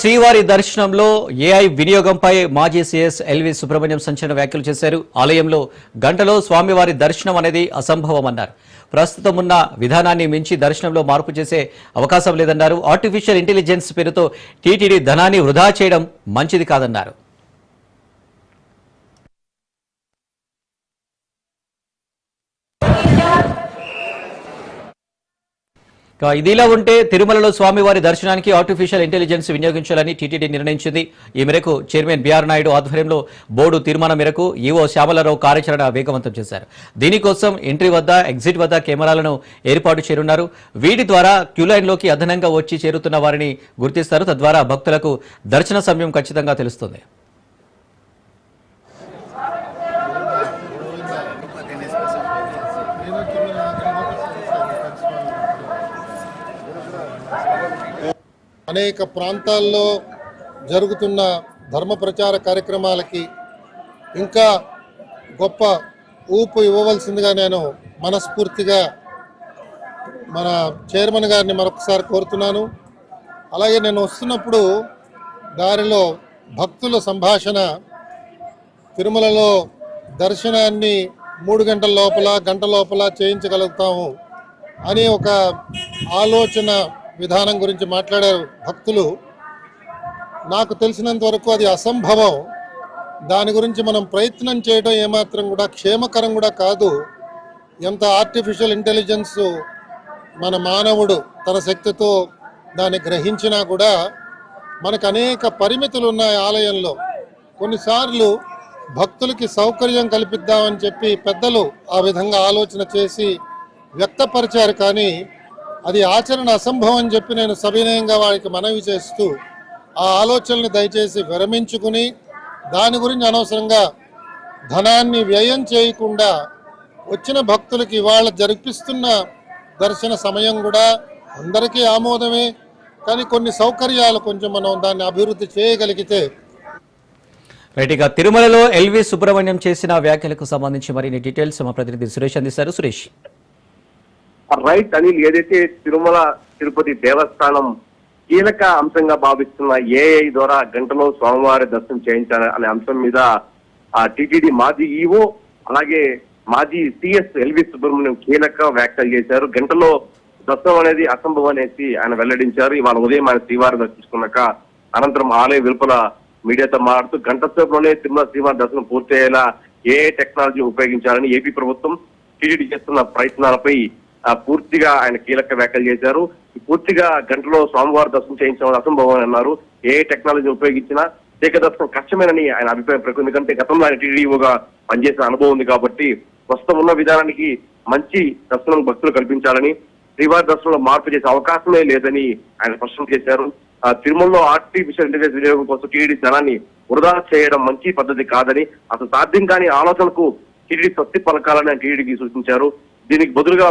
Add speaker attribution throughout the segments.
Speaker 1: శ్రీవారి దర్శనంలో ఏఐ వినియోగంపై మాజీ సీఎస్ ఎల్వి సుబ్రహ్మణ్యం సంచలన వ్యాఖ్యలు చేశారు. ఆలయంలో గంటలో స్వామివారి దర్శనం అనేది అసంభవమన్నారు. ప్రస్తుతం ఉన్న విధానాన్ని మించి దర్శనంలో మార్పు చేసే అవకాశం లేదన్నారు. ఆర్టిఫిషియల్ ఇంటెలిజెన్స్ పేరుతో టీటీడీ ధనాన్ని వృధా చేయడం మంచిది కాదన్నారు. ఇదిలా ఉంటే తిరుమలలో స్వామివారి దర్శనానికి ఆర్టిఫిషియల్ ఇంటెలిజెన్స్ వినియోగించాలని టీటీడీ నిర్ణయించింది. ఈ మేరకు చైర్మన్ బీఆర్ నాయుడు ఆధ్వర్యంలో బోర్డు తీర్మానం మేరకు ఈవో శ్యామలరావు కార్యాచరణ వేగవంతం చేశారు. దీనికోసం ఎంట్రీ వద్ద ఎగ్జిట్ వద్ద కెమెరాలను ఏర్పాటు చేయనున్నారు. వీటి ద్వారా క్యూలైన్లోకి అదనంగా వచ్చి చేరుతున్న వారిని గుర్తిస్తారు. తద్వారా భక్తులకు దర్శన సమయం ఖచ్చితంగా తెలుస్తుంది.
Speaker 2: అనేక ప్రాంతాల్లో జరుగుతున్న ధర్మ ప్రచార కార్యక్రమాలకి ఇంకా గొప్ప ఊపు ఇవ్వవలసిందిగా నేను మనస్ఫూర్తిగా మన చైర్మన్ గారిని మరొకసారి కోరుతున్నాను. అలాగే నేను వస్తున్నప్పుడు దారిలో భక్తుల సంభాషణ తిరుమలలో దర్శనాన్ని మూడు గంటల లోపల గంట లోపల చేయించగలుగుతాము అని ఒక ఆలోచన విధానం గురించి మాట్లాడారు భక్తులు నాకు తెలిసినంత వరకు అది అసంభవం. దాని గురించి మనం ప్రయత్నం చేయడం ఏమాత్రం కూడా క్షేమకరం కూడా కాదు. ఎంత ఆర్టిఫిషియల్ ఇంటెలిజెన్స్ మన మానవుడు తన శక్తితో దాన్ని గ్రహించినా కూడా మనకు అనేక పరిమితులు ఉన్నాయి ఆలయంలో. కొన్నిసార్లు భక్తులకి సౌకర్యం కల్పిద్దామని చెప్పి పెద్దలు ఆ విధంగా ఆలోచన చేసి వ్యక్తపరిచారు కానీ అది ఆచరణ అసంభవం అని చెప్పి నేను సవినయంగా వారికి మనవి చేస్తూ ఆ ఆలోచనని దయచేసి విరమించుకుని దాని గురించి అనవసరంగా ధనాన్ని వ్యయం చేయకుండా వచ్చిన భక్తులకి ఇవాళ జరిపిస్తున్న దర్శన సమయం కూడా అందరికీ ఆమోదమే. కానీ కొన్ని సౌకర్యాలు కొంచెం మనం దాన్ని అభివృద్ధి చేయగలిగితే.
Speaker 1: రైట్ ఇక తిరుమలలో ఎల్వి సుబ్రహ్మణ్యం చేసిన వ్యాఖ్యలకు సంబంధించి మరిన్ని డీటెయిల్స్ మా ప్రతినిధి సురేష్ అందిస్తారు. సురేష్.
Speaker 3: రైట్ అనిల్ ఏదైతే తిరుమల తిరుపతి దేవస్థానం కీలక అంశంగా భావిస్తున్న ఏఐ ద్వారా గంటలో స్వామివారి దర్శనం చేయించాలి అనే అంశం మీద ఆ టీటీడీ మాజీ ఈఓ అలాగే మాజీ సిఎస్ ఎల్వి సుబ్రహ్మణ్యం కీలక వ్యాఖ్యలు చేశారు. గంటలో దర్శనం అనేది అసంభవం అనేసి ఆయన వెల్లడించారు. ఇవాళ ఉదయం ఆయన శ్రీవారి దర్శించుకున్నాక అనంతరం ఆలయ వెలుపల మీడియాతో మాట్లాడుతూ గంట సేపులోనే తిరుమల శ్రీవారి దర్శనం పూర్తయ్యేలా ఏ టెక్నాలజీ ఉపయోగించాలని ఏపీ ప్రభుత్వం టీటీడీ చేస్తున్న ప్రయత్నాలపై పూర్తిగా ఆయన కీలక వ్యాఖ్యలు చేశారు. పూర్తిగా గంటలో స్వామివారి దర్శనం చేయించడం అసంభవం అని అన్నారు. ఏ టెక్నాలజీ ఉపయోగించినా ఏక దర్శనం కష్టమేనని ఆయన అభిప్రాయం ప్రకృతి ఎందుకంటే గతంలో ఆయన టీడీఓగా పనిచేసిన అనుభవం ఉంది కాబట్టి ప్రస్తుతం ఉన్న విధానానికి మంచి దర్శనం భక్తులు కల్పించాలని శ్రీవారి దర్శనంలో మార్పు చేసే అవకాశమే లేదని ఆయన స్పష్టం చేశారు. తిరుమలలో ఆర్టిఫిషియల్ ఇంటెలిజెన్స్ వినియోగం కోసం టీడీ ధనాన్ని వృధా చేయడం మంచి పద్ధతి కాదని అసలు సాధ్యం కాని ఆలోచనకు టీడీ స్వస్తి పలకాలని ఆయన టీడీకి సూచించారు. దీనికి బదులుగా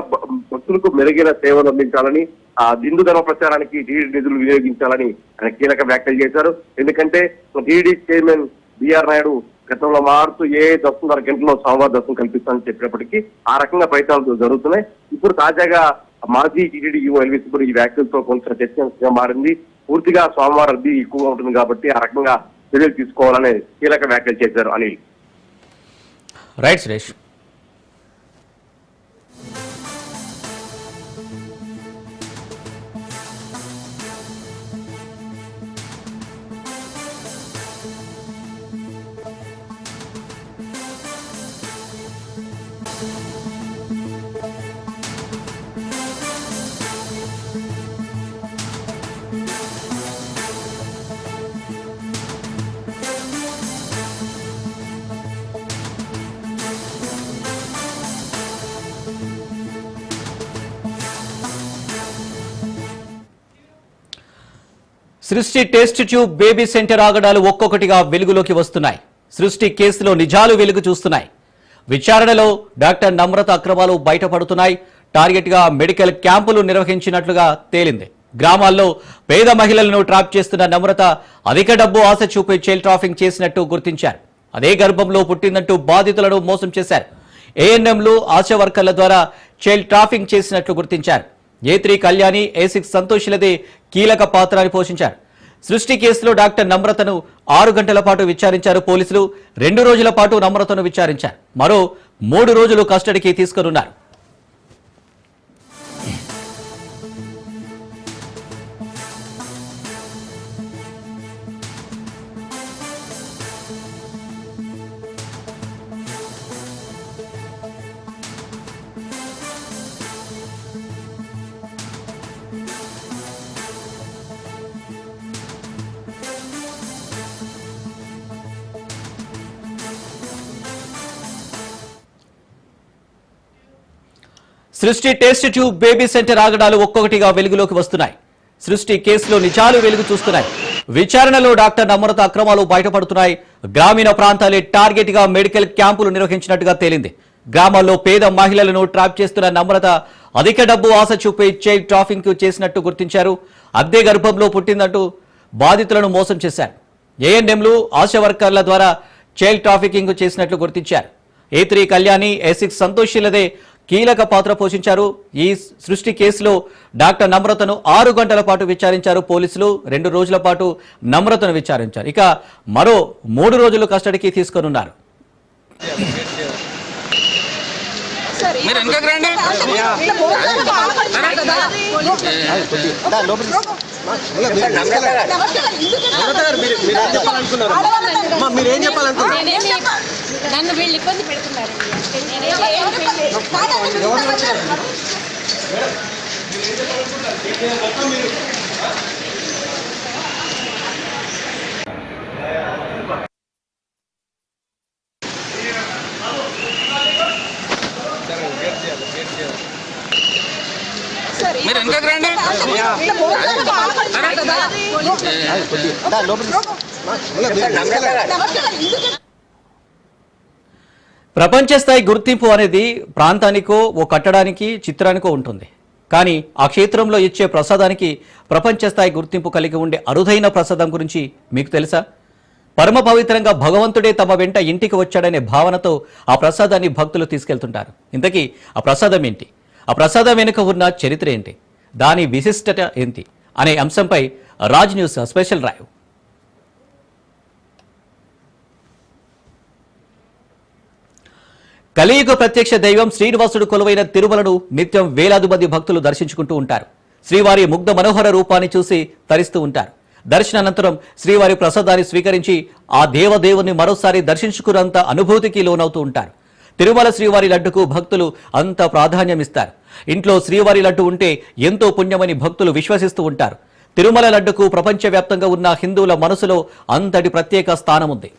Speaker 3: భక్తులకు మెరుగైన సేవలు అందించాలని ఆ హిందూ ధర్మ ప్రచారానికి టీడీ నిధులు వినియోగించాలని ఆయన కీలక వ్యాఖ్యలు చేశారు. ఎందుకంటే టీడీ చైర్మన్ బిఆర్ నాయుడు గతంలో మారుతూ ఏ దర్శనం గంటలో సోమవారం దర్శనం కల్పిస్తానని చెప్పినప్పటికీ ఆ రకంగా ప్రయత్నాలు జరుగుతున్నాయి. ఇప్పుడు తాజాగా మాజీ టీటీడీ యువ ఎల్వి ఈ వ్యాఖ్యలతో కొంచెం చర్చగా మారింది. పూర్తిగా సోమవారం రద్దీ ఎక్కువగా ఉంటుంది కాబట్టి ఆ రకంగా చర్యలు తీసుకోవాలనే కీలక వ్యాఖ్యలు చేశారు అనిల్.
Speaker 1: రైట్ సురేష్. సృష్టి టెస్ట్ ట్యూబ్ బేబీ సెంటర్ ఆగడాలు ఒక్కొక్కటిగా వెలుగులోకి వస్తున్నాయి. సృష్టి కేసులో నిజాలు వెలుగు చూస్తున్నాయి. విచారణలో డాక్టర్ నమ్రత అక్రమాలు బయటపడుతున్నాయి. టార్గెట్గా మెడికల్ క్యాంపులు నిర్వహించినట్లుగా తేలింది. గ్రామాల్లో పేద మహిళలను ట్రాప్ చేస్తున్న నమ్రత అధిక డబ్బు ఆశ చూపి చైల్డ్ ట్రాఫింగ్ చేసినట్టు గుర్తించారు. అదే గర్భంలో పుట్టిందంటూ బాధితులను మోసం చేశారు. ఏఎన్ఎంలు ఆశా వర్కర్ల ద్వారా చైల్డ్ ట్రాఫింగ్ చేసినట్లు గుర్తించారు. A three Kalyani A six సంతోషులదే కీలక పాత్రని పోషించారు. సృష్టి కేసులో డాక్టర్ నమ్రతను ఆరు గంటల పాటు విచారించారు పోలీసులు. రెండు రోజుల పాటు నమ్రతను విచారించారు. మరో మూడు రోజులు కస్టడీకి తీసుకున్నారు సృష్టి టెస్ట్ ట్యూబ్ బేబీ సెంటర్ ఆగడాలు ఒక్కొక్కటిగా వెలుగులోకి వస్తున్నాయి. సృష్టి కేసులో నిజాలు వెలుగు చూస్తున్నాయి. విచారణలో డాక్టర్ నమ్రత అక్రమాలు బయటపడుతున్నాయి. గ్రామీణ ప్రాంతాలే టార్గెట్గా మెడికల్ క్యాంపులు నిర్వహించినట్టుగా తేలింది. గ్రామాల్లో పేద మహిళలను ట్రాప్ చేస్తున్న నమ్రత అధిక డబ్బు ఆశ చూపి చైల్డ్ ట్రాఫింగ్ చేసినట్టు గుర్తించారు. అద్దె గర్భంలో పుట్టిందంటూ బాధితులను మోసం చేశారు. ఏఎన్ఎంలు ఆశా వర్కర్ల ద్వారా చైల్డ్ ట్రాఫికింగ్ చేసినట్లు గుర్తించారు. A three Kalyani A six సంతోషిలదే కీలక పాత్ర పోషించారు. ఈ సృష్టి కేసులో డాక్టర్ నమ్రతను ఆరు గంటల పాటు విచారించారు పోలీసులు. రెండు రోజుల పాటు నమ్రతను విచారించారు. ఇక మరో మూడు రోజులు కస్టడీకి తీసుకొనున్నారు.
Speaker 4: మీరు
Speaker 5: చెప్పాలనుకున్నారు?
Speaker 6: నన్ను వీళ్ళు ఇబ్బంది పెడుతున్నారు
Speaker 4: మీరు వెనకకు రండి
Speaker 1: ప్రపంచ స్థాయి గుర్తింపు అనేది ప్రాంతానికో ఓ కట్టడానికి చిత్రానికో ఉంటుంది. కానీ ఆ క్షేత్రంలో ఇచ్చే ప్రసాదానికి ప్రపంచ స్థాయి గుర్తింపు కలిగి ఉండే అరుదైన ప్రసాదం గురించి మీకు తెలుసా? పరమ పవిత్రంగా భగవంతుడే తమ వెంట ఇంటికి వచ్చాడనే భావనతో ఆ ప్రసాదాన్ని భక్తులు తీసుకెళ్తుంటారు. ఇంతకీ ఆ ప్రసాదం ఏంటి? ఆ ప్రసాదం వెనుక ఉన్న చరిత్ర ఏంటి? దాని విశిష్టత ఏంటి? అనే అంశంపై రాజ్ న్యూస్ స్పెషల్ డ్రైవ్. కలియుగ ప్రత్యక్ష దైవం శ్రీనివాసుడు కొలువైన తిరుమలను నిత్యం వేలాది మంది భక్తులు దర్శించుకుంటూ ఉంటారు. శ్రీవారి ముగ్ధ మనోహర రూపాన్ని చూసి తరిస్తూ ఉంటారు. దర్శనానంతరం శ్రీవారి ప్రసాదాన్ని స్వీకరించి ఆ దేవదేవుని మరోసారి దర్శించుకున్నంత అనుభూతికి లోనవుతూ ఉంటారు. తిరుమల శ్రీవారి లడ్డుకు భక్తులు అంత ప్రాధాన్యమిస్తారు. ఇంట్లో శ్రీవారి లడ్డు ఉంటే ఎంతో పుణ్యమని భక్తులు విశ్వసిస్తూ ఉంటారు. తిరుమల లడ్డుకు ప్రపంచవ్యాప్తంగా ఉన్న హిందువుల మనసులో అంతటి ప్రత్యేక స్థానం ఉంది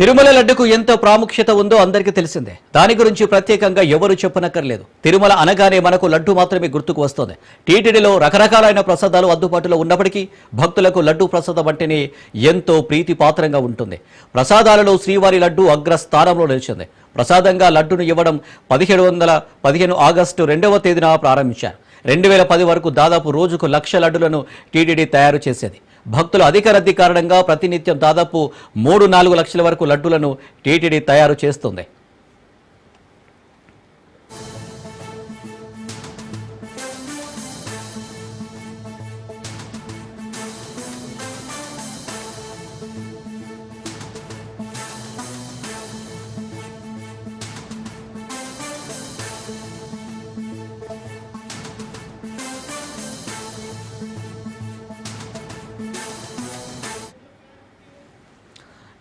Speaker 1: తిరుమల లడ్డుకు ఎంత ప్రాముఖ్యత ఉందో అందరికీ తెలిసిందే. దాని గురించి ప్రత్యేకంగా ఎవరు చెప్పనక్కర్లేదు. తిరుమల అనగానే మనకు లడ్డు మాత్రమే గుర్తుకు వస్తుంది. టీటీడీలో రకరకాలైన ప్రసాదాలు అందుబాటులో ఉన్నప్పటికీ భక్తులకు లడ్డు ప్రసాదం అంటేనే ఎంతో ప్రీతిపాత్రంగా ఉంటుంది. ప్రసాదాలలో శ్రీవారి లడ్డు అగ్రస్థానంలో నిలిచింది. ప్రసాదంగా లడ్డును ఇవ్వడం పదిహేడు వందల పదిహేను ఆగస్టు రెండవ తేదీన ప్రారంభించారు. రెండు వేల పది వరకు దాదాపు రోజుకు లక్ష లడ్డులను టీటీడీ తయారు చేసేది. భక్తుల అధిక రద్దీ కారణంగా ప్రతినిత్యం దాదాపు మూడు నాలుగు లక్షల వరకు లడ్డులను టీటీడీ తయారు చేస్తుంది.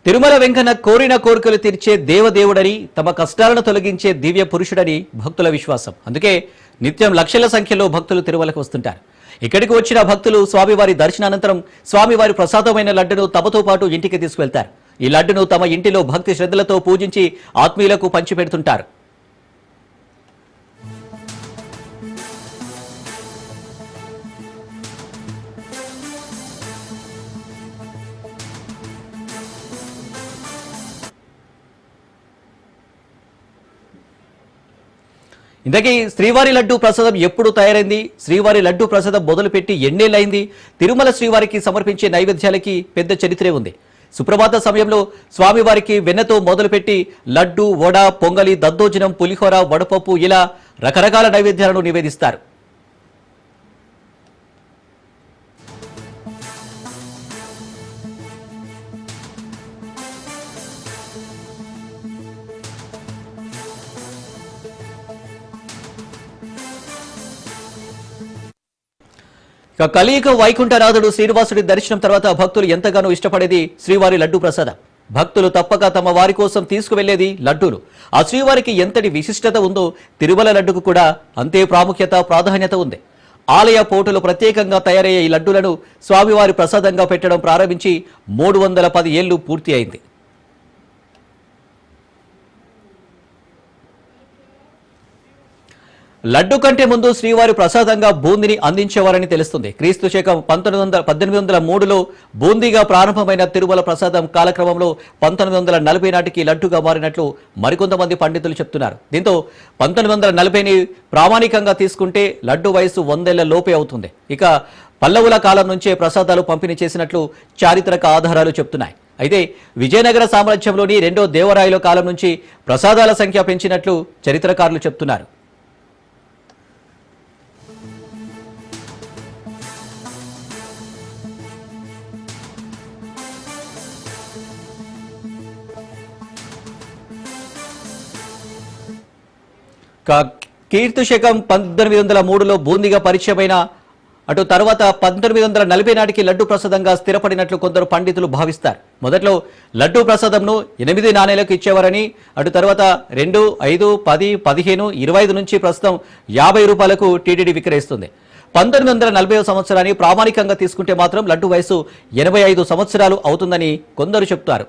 Speaker 1: తిరుమల వెంకన్న కోరిన కోరికలు తీర్చే దేవదేవుడని తమ కష్టాలను తొలగించే దివ్య పురుషుడని భక్తుల విశ్వాసం. అందుకే నిత్యం లక్షల సంఖ్యలో భక్తులు తిరుమలకు వస్తుంటారు. ఇక్కడికి వచ్చిన భక్తులు స్వామివారి దర్శనానంతరం స్వామివారి ప్రసాదమైన లడ్డును తమతో పాటు ఇంటికి తీసుకువెళ్తారు ఈ లడ్డును తమ ఇంటిలో భక్తి శ్రద్ధలతో పూజించి ఆత్మీయులకు పంచిపెడుతుంటారు. ఇంతకీ శ్రీవారి లడ్డు ప్రసాదం ఎప్పుడు తయారైంది? శ్రీవారి లడ్డు ప్రసాదం మొదలుపెట్టి ఎన్నేళ్ళైంది తిరుమల శ్రీవారికి సమర్పించే నైవేద్యాలకి పెద్ద చరిత్రే ఉంది. సుప్రభాత సమయంలో స్వామివారికి వెన్నతో మొదలుపెట్టి లడ్డు వడ పొంగలి దద్దోజనం పులిహోర వడపప్పు ఇలా రకరకాల నైవేద్యాలను నివేదిస్తారు. కలియుగ వైకుంఠనాథుడు శ్రీనివాసుడి దర్శనం తర్వాత భక్తులు ఎంతగానో ఇష్టపడేది శ్రీవారి లడ్డు ప్రసాదం. భక్తులు తప్పక తమ వారి కోసం తీసుకువెళ్ళేది లడ్డూలు. ఆ శ్రీవారికి ఎంతటి విశిష్టత ఉందో తిరుమల లడ్డుకు కూడా అంతే ప్రాముఖ్యత ప్రాధాన్యత ఉంది. ఆలయ పోటులు ప్రత్యేకంగా తయారయ్యే ఈ లడ్డూలను స్వామివారి ప్రసాదంగా పెట్టడం ప్రారంభించి మూడు వందల పది ఏళ్ళు పూర్తి అయింది. లడ్డు కంటే ముందు శ్రీవారి ప్రసాదంగా బూందిని అందించేవారని తెలుస్తుంది. క్రీస్తు శకం పంతొమ్మిది వందల పద్దెనిమిది వందల మూడులో బూందీగా ప్రారంభమైన తిరుమల ప్రసాదం కాలక్రమంలో పంతొమ్మిది వందల నలభై నాటికి లడ్డుగా మారినట్లు మరికొంతమంది పండితులు చెప్తున్నారు. దీంతో పంతొమ్మిది వందల నలభైని ప్రామాణికంగా తీసుకుంటే లడ్డు వయసు వందేళ్ళ లోపే అవుతుంది. ఇక పల్లవుల కాలం నుంచే ప్రసాదాలు పంపిణీ చేసినట్లు చారిత్రక ఆధారాలు చెప్తున్నాయి. అయితే విజయనగర సామ్రాజ్యంలోని రెండో దేవరాయల కాలం నుంచి ప్రసాదాల సంఖ్య పెంచినట్లు చరిత్రకారులు చెప్తున్నారు. కీర్తి శకం పంతొమ్మిది వందల మూడులో బూందిగా పరిచయమైన అటు తర్వాత పంతొమ్మిది వందల నలభై నాటికి లడ్డు ప్రసాదంగా స్థిరపడినట్లు కొందరు పండితులు భావిస్తారు. మొదట్లో లడ్డు ప్రసాదంను ఎనిమిది నాణేలకు ఇచ్చేవారని అటు తర్వాత రెండు ఐదు పది పదిహేను ఇరవై ఐదు నుంచి ప్రస్తుతం యాభై రూపాయలకు టీటీడీ విక్రయిస్తుంది. పంతొమ్మిది వందల నలభై సంవత్సరాన్ని ప్రామాణికంగా తీసుకుంటే మాత్రం లడ్డు వయసు ఎనభై ఐదు సంవత్సరాలు అవుతుందని కొందరు చెప్తారు.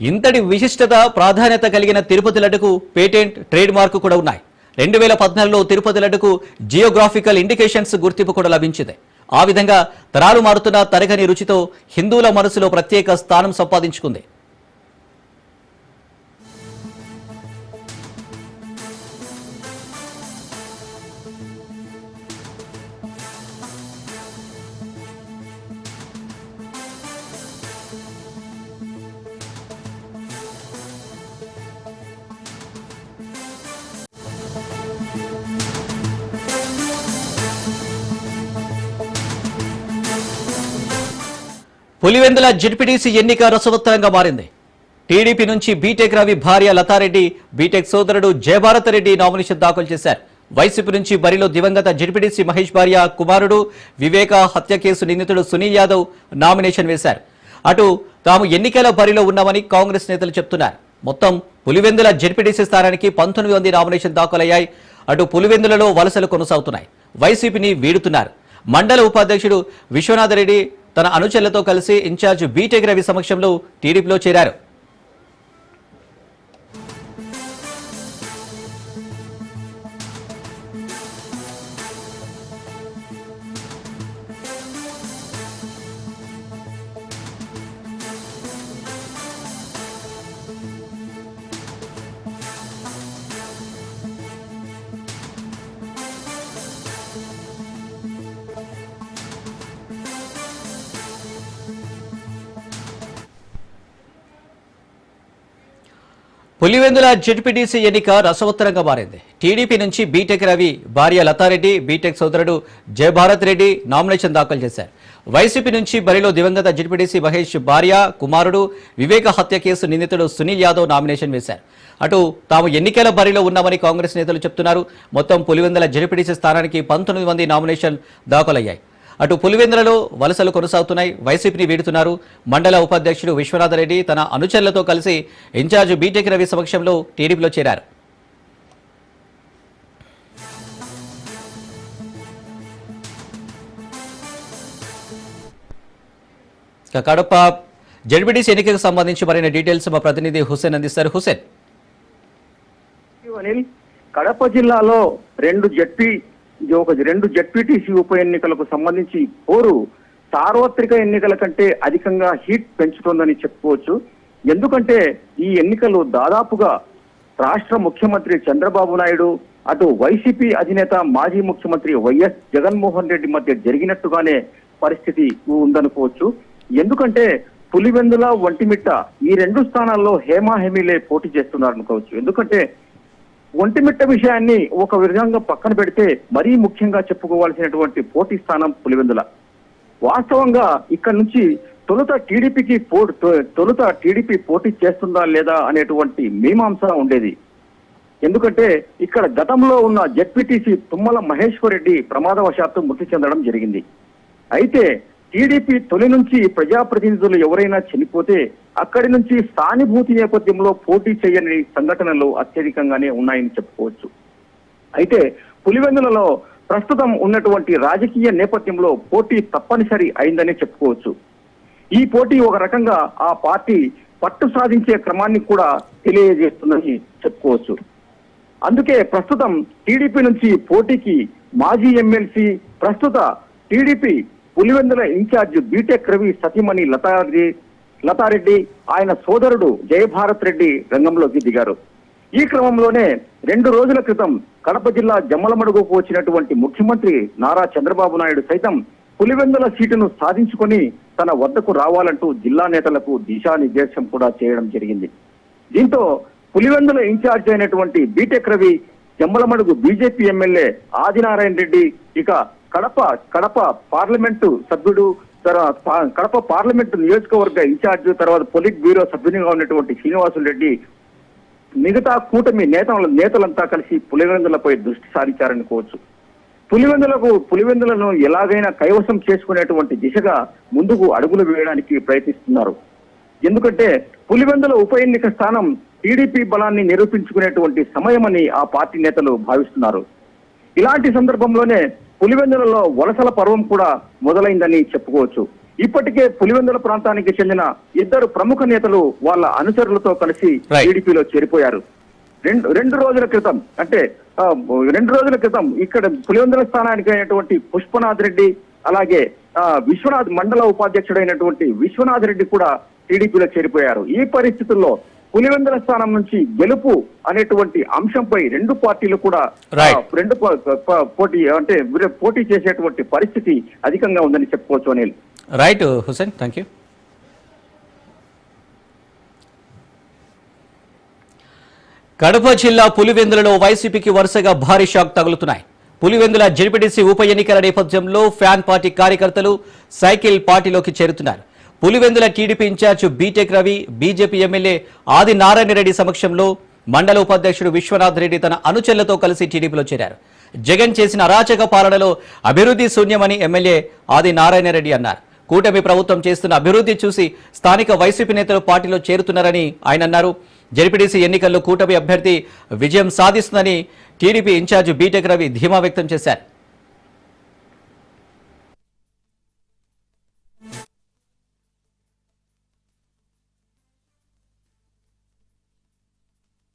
Speaker 1: ఇంతటి విశిష్టత ప్రాధాన్యత కలిగిన తిరుపతి లడ్డుకు పేటెంట్ ట్రేడ్ మార్క్ కూడా ఉన్నాయి. రెండు వేల పద్నాలుగులో తిరుపతి లడ్డుకు జియోగ్రాఫికల్ ఇండికేషన్స్ గుర్తింపు కూడా లభించింది. ఆ విధంగా తరాలు మారుతున్న తరగని రుచితో హిందువుల మనసులో ప్రత్యేక స్థానం సంపాదించుకుంది. పులివెందుల జడ్పీటీసీ ఎన్నిక రసవత్తరంగా మారింది. టీడీపీ నుంచి బీటెక్ రవి భార్య లతారెడ్డి బీటెక్ సోదరుడు జయభారత రెడ్డి నామినేషన్ దాఖలు చేశారు. వైసీపీ నుంచి బరిలో దివంగత జడ్పీటీసీ మహేష్ భార్య కుమారుడు వివేక హత్య కేసు నిందితుడు సునీల్ యాదవ్ నామినేషన్ వేశారు. అటు తాము ఎన్నికల బరిలో ఉన్నామని కాంగ్రెస్ నేతలు చెప్తున్నారు. మొత్తం పులివెందుల జడ్పీటీసీ స్థానానికి పంతొమ్మిది మంది నామినేషన్ దాఖలయ్యాయి. అటు పులివెందులలో వలసలు కొనసాగుతున్నాయి. వైసీపీని వీడుతున్నారు. మండల ఉపాధ్యక్షుడు విశ్వనాథరెడ్డి తన అనుచరులతో కలిసి ఇన్ఛార్జ్ బీటెక్ రవి సమక్షంలో టీడీపీలో చేరారు. పులివెందుల జెడ్పీటీసీ ఎన్నిక రసవత్తరంగా మారింది. టీడీపీ నుంచి బీటెక్ రవి భార్య లతారెడ్డి బీటెక్ సోదరుడు జయభారత్ రెడ్డి నామినేషన్ దాఖలు చేశారు. వైసీపీ నుంచి బరిలో దివంగత జెడ్పీటీసీ మహేష్ భార్య కుమారుడు వివేక హత్య కేసు నిందితుడు సునీల్ యాదవ్ నామినేషన్ వేశారు. అటు తాము ఎన్నికల బరిలో ఉన్నామని కాంగ్రెస్ నేతలు చెప్తున్నారు. మొత్తం పులివెందుల జెడ్పీటీసీ స్థానానికి పంతొమ్మిది మంది నామినేషన్ దాఖలయ్యాయి. అటు పులివెందులలో వలసలు కొనసాగుతున్నాయి. వైసీపీని వీడుతున్నారు. మండల ఉపాధ్యక్షుడు విశ్వనాథరెడ్డి తన అనుచరులతో కలిసి ఇన్ఛార్జ్ బీటెక్ రవి సమక్షంలో టీడీపీలో చేరారు. కడప జడ్బిడిసి ఎన్నికకు సంబంధించి మరిన్ని డీటెయిల్స్ మా ప్రతినిధి హుసేన్ అందిస్తారు. హుసేన్
Speaker 3: కడప జిల్లాలో రెండు జడ్పీ
Speaker 7: ఒక రెండు జడ్పీటీసీ ఉప ఎన్నికలకు సంబంధించి పోరు సార్వత్రిక ఎన్నికల కంటే అధికంగా హీట్ పెంచుతోందని చెప్పుకోవచ్చు. ఎందుకంటే ఈ ఎన్నికలు దాదాపుగా రాష్ట్ర ముఖ్యమంత్రి చంద్రబాబు నాయుడు అటు వైసీపీ అధినేత మాజీ ముఖ్యమంత్రి వైఎస్ జగన్మోహన్ రెడ్డి మధ్య జరిగినట్టుగానే పరిస్థితి ఉందనుకోవచ్చు. ఎందుకంటే పులివెందుల ఒంటిమిట్ట ఈ రెండు స్థానాల్లో హేమాహేమీలే పోటీ చేస్తున్నారు అనుకోవచ్చు ఎందుకంటే ఒంటిమిట్ట విషయాన్ని ఒక విధంగా పక్కన పెడితే మరీ ముఖ్యంగా చెప్పుకోవాల్సినటువంటి పోటీ స్థానం పులివెందుల. వాస్తవంగా ఇక్కడ నుంచి తొలుత టీడీపీకి పో తొ- తొలుత టీడీపీ పోటీ చేస్తుందా లేదా అనేటువంటి మీమాంస ఉండేది. ఎందుకంటే ఇక్కడ గతంలో ఉన్న జెడ్పీటీసీ తుమ్మల మహేశ్వర్ రెడ్డి ప్రమాదవశాత్తు మృతి చెందడం జరిగింది. అయితే టీడీపీ తొలి నుంచి ప్రజాప్రతినిధులు ఎవరైనా చనిపోతే అక్కడి నుంచి సానుభూతి నేపథ్యంలో పోటీ చేయని సంఘటనలు అత్యధికంగానే ఉన్నాయని చెప్పుకోవచ్చు. అయితే పులివెందులలో ప్రస్తుతం ఉన్నటువంటి రాజకీయ నేపథ్యంలో పోటీ తప్పనిసరి అయిందనే చెప్పుకోవచ్చు. ఈ పోటీ ఒక రకంగా ఆ పార్టీ పట్టు సాధించే క్రమాన్ని కూడా తెలియజేస్తుందని చెప్పుకోవచ్చు. అందుకే ప్రస్తుతం టీడీపీ నుంచి పోటీకి మాజీ ఎమ్మెల్సీ ప్రస్తుత TDP Pulivendula in-charge B Tech Ravi సతీమణి లతారెడ్డి లతారెడ్డి ఆయన సోదరుడు జయభారత్ రెడ్డి రంగంలోకి దిగారు. ఈ క్రమంలోనే రెండు రోజుల క్రితం కడప జిల్లా జమ్మలమడుగుకు వచ్చినటువంటి ముఖ్యమంత్రి నారా చంద్రబాబు నాయుడు సైతం పులివెందుల సీటును సాధించుకొని తన వద్దకు రావాలంటూ జిల్లా నేతలకు దిశానిర్దేశం కూడా చేయడం జరిగింది. దీంతో పులివెందుల ఇన్ఛార్జ్ అయినటువంటి B Tech Ravi Jammalamadugu BJP MLA Adinarayana Reddy ఇక కడప కడప పార్లమెంటు సభ్యుడు తర్వాత పా- కడప పార్లమెంటు నియోజకవర్గ ఇన్ఛార్జ్ తర్వాత పొలిట్ బ్యూరో సభ్యునిగా ఉన్నటువంటి శ్రీనివాసులు రెడ్డి మిగతా కూటమి నేతల నేతలంతా కలిసి పులివెందులపై దృష్టి సారించారనుకోవచ్చు పులివెందులకు పులివెందులను ఎలాగైనా కైవసం చేసుకునేటువంటి దిశగా ముందుకు అడుగులు వేయడానికి ప్రయత్నిస్తున్నారు. ఎందుకంటే పులివెందుల ఉప ఎన్నిక స్థానం టీడీపీ బలాన్ని నిరూపించుకునేటువంటి సమయమని ఆ పార్టీ నేతలు భావిస్తున్నారు. ఇలాంటి సందర్భంలోనే పులివెందులలో వలసల పర్వం కూడా మొదలైందని చెప్పుకోవచ్చు. ఇప్పటికే పులివెందుల ప్రాంతానికి చెందిన ఇద్దరు ప్రముఖ నేతలు వాళ్ళ అనుచరులతో కలిసి. టీడీపీలో చేరిపోయారు. రెండు రెండు రోజుల క్రితం అంటే రెండు రోజుల క్రితం ఇక్కడ పులివెందుల స్థానానికి అయినటువంటి పుష్పనాథ్ రెడ్డి అలాగే విశ్వనాథ్ మండల ఉపాధ్యక్షుడైనటువంటి విశ్వనాథ్ రెడ్డి కూడా టీడీపీలో చేరిపోయారు. ఈ పరిస్థితుల్లో పులివెందుల స్థానం నుంచి గెలుపు అనేటువంటి అంశంపై రెండు పార్టీలు కూడా రెండు పోటీ అంటే పోటీ చేసేటువంటి పరిస్థితి అధికంగా ఉందని చెప్పుకోవచ్చు Anil.
Speaker 1: Right Hussain thank you Kadapa జిల్లా పులివెందులలో వైసీపీకి వరుసగా భారీ షాక్ తగులుతున్నాయి. పులివెందుల జెడ్పీటీసీ ఉప ఎన్నికల నేపథ్యంలో ఫ్యాన్ పార్టీ కార్యకర్తలు సైకిల్ పార్టీలోకి చేరుతున్నారు. Pulivendula TDP in-charge B Tech Ravi BJP MLA Adi Narayana Reddy సమక్షంలో మండల ఉపాధ్యక్షుడు విశ్వనాథ్ రెడ్డి తన అనుచరులతో కలిసి టీడీపీలో చేరారు. జగన్ చేసిన అరాచక పాలనలో అభివృద్ధి శూన్యమని ఎమ్మెల్యే ఆది నారాయణ రెడ్డి అన్నారు. కూటమి ప్రభుత్వం చేస్తున్న అభివృద్ధి చూసి స్థానిక వైసీపీ నేతలు పార్టీలో చేరుతున్నారని ఆయన అన్నారు. జెడ్పీటీసీ ఎన్నికల్లో కూటమి అభ్యర్థి విజయం సాధిస్తుందని టీడీపీ ఇన్ఛార్జ్ బీటెక్ రవి ధీమా వ్యక్తం చేశారు.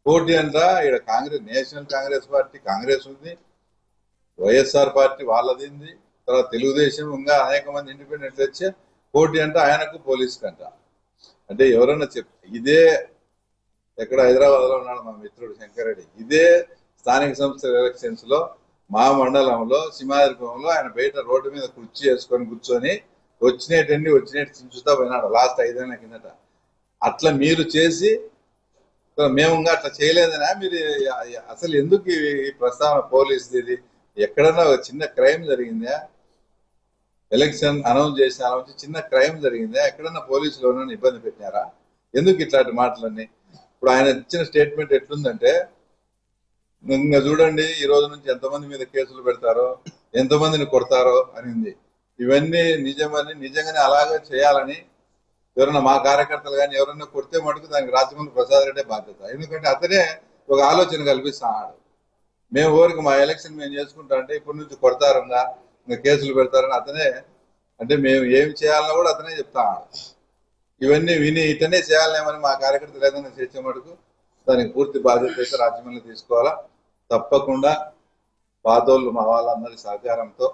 Speaker 8: పోటీ అంటా ఇక్కడ Congress National Congress party Congress ఉంది వైఎస్ఆర్ పార్టీ వాళ్ళది ఉంది తర్వాత తెలుగుదేశం ఇంకా అనేక మంది ఇండిపెండెంట్ వచ్చే పోటీ అంటే ఆయనకు పోలీస్ కంట. అంటే ఎవరన్నా చెప్ ఇదే ఎక్కడ హైదరాబాద్లో ఉన్నాడు మా మిత్రుడు శంకరెడ్డి ఇదే స్థానిక సంస్థల ఎలక్షన్స్లో మా మండలంలో సింహాద్రిపురంలో ఆయన బయట రోడ్డు మీద కుర్చీ వేసుకొని కూర్చొని వచ్చినట్టండి వచ్చినట్టు చించుతా పోయినాడు లాస్ట్ ఐదేళ్ళ కిందట. అట్లా మీరు చేసి మేము ఇంకా అట్లా చేయలేదనా మీరు అసలు ఎందుకు ఈ- ప్రస్తావన పోలీస్ ఇది? ఎక్కడన్నా ఒక చిన్న క్రైమ్ జరిగిందా? ఎలక్షన్ అనౌన్స్ చేసిన అనౌన్స్ చిన్న క్రైమ్ జరిగిందా? ఎక్కడన్నా పోలీసులు ఎవరైనా ఇబ్బంది పెట్టినారా? ఎందుకు ఇట్లాంటి మాటలన్నీ? ఇప్పుడు ఆయన ఇచ్చిన స్టేట్మెంట్ ఎట్లుందంటే ఇంకా చూడండి ఈ రోజు నుంచి ఎంతమంది మీద కేసులు పెడతారో ఎంతమందిని కొడతారో అనింది. ఇవన్నీ నిజమని నిజంగానే అలాగే చేయాలని ఎవరైనా మా కార్యకర్తలు కానీ ఎవరైనా కొడితే మటుకు దానికి రాజమౌళి ప్రసాద్ రెడ్డే బాధ్యత. ఎందుకంటే అతనే ఒక ఆలోచన కల్పిస్తున్నాడు. మేము ఊరికి మా ఎలక్షన్ మేము చేసుకుంటా అంటే ఇప్పటి నుంచి కొడతారన్నా ఇంకా కేసులు పెడతారని అతనే అంటే మేము ఏం చేయాలన్నా కూడా అతనే చెప్తాడు. ఇవన్నీ విని ఇతనే చేయాలేమని మా కార్యకర్తలు ఏదైనా చేసే మటుకు దానికి పూర్తి బాధ్యత అయితే రాజమౌళి తీసుకోవాలా. తప్పకుండా పాతోళ్ళు మా వాళ్ళందరి సహకారంతో